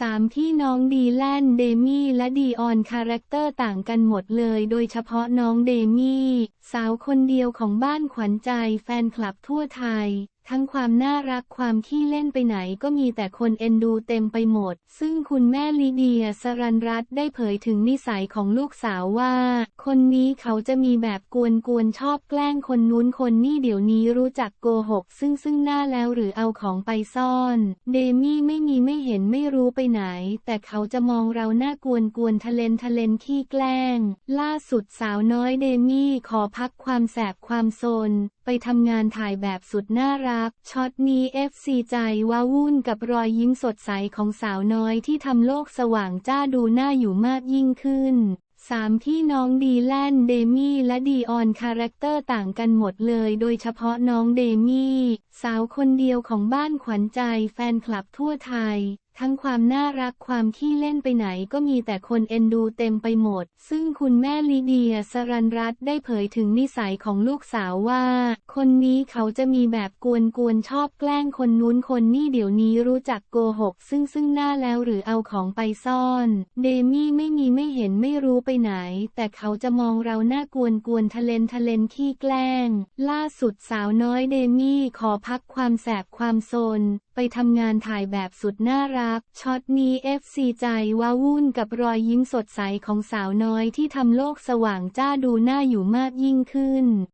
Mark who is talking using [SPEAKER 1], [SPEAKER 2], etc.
[SPEAKER 1] สามพี่น้องดีแลนเดมี่และดีออนคาแรคเตอร์ต่างกันหมดเลย โดยเฉพาะน้องเดมี่ สาวคนเดียวของบ้านขวัญใจแฟนคลับทั่วไทย ทั้งความน่ารักความขี้เล่นไปไหนก็มีแต่คนเอ็นดูเต็มไปหมด ซึ่งคุณแม่ลีเดียสรันรัตได้เผยถึงนิสัยของลูกสาวว่า คนนี้เขาจะมีแบบกวนๆชอบแกล้งคนนู้นคนนี่เดี๋ยวนี้รู้จักโกหก ซึ่งซึ่งหน้าแล้วหรือเอาของไปซ่อน เดมี่ไม่มีไม่เห็นไม่รู้ไปไหน แต่เขาจะมองเราหน้ากวนกวนทะเลนทะเลนขี้แกล้ง ล่าสุดสาวน้อยเดมี่ขอพักความแสบความโซน ไปทำงานถ่ายแบบสุดน่ารักช็อตนี้ FC ใจว้าวุ่นกับรอยยิ้มสดใสของสาวน้อยที่ทำโลกสว่างจ้าดูน่าอยู่มากยิ่งขึ้นสามพี่น้องดีแลนเดมี่และดีออนคาแรคเตอร์ต่างกันหมดเลย โดยเฉพาะน้องเดมี่ สาวคนเดียวของบ้านขวัญใจแฟนคลับทั่วไทย ทั้งความน่ารักความขี้เล่นไปไหนก็มีแต่คนเอ็นดูเต็มไปหมด ซึ่งคุณแม่ลีเดียสรันรัตได้เผยถึงนิสัยของลูกสาวว่า คนนี้เขาจะมีแบบกวนๆชอบแกล้งคนนู้นคนนี่เดี๋ยวนี้รู้จักโกหก ซึ่งซึ่งหน้าแล้วหรือเอาของไปซ่อน เดมี่ไม่มีไม่เห็นไม่รู้ไปไหน แต่เขาจะมองเราหน้ากวนกวนทะเลนทะเลนขี้แกล้ง ล่าสุดสาวน้อยเดมี่ขอพักความแสบความโซน ไปทำงานถ่ายแบบสุดน่ารักช็อตนี้ FC ใจว้าวุ่นกับรอยยิ้มสดใสของสาวน้อยที่ทำโลกสว่างจ้าดูน่าอยู่มากยิ่งขึ้น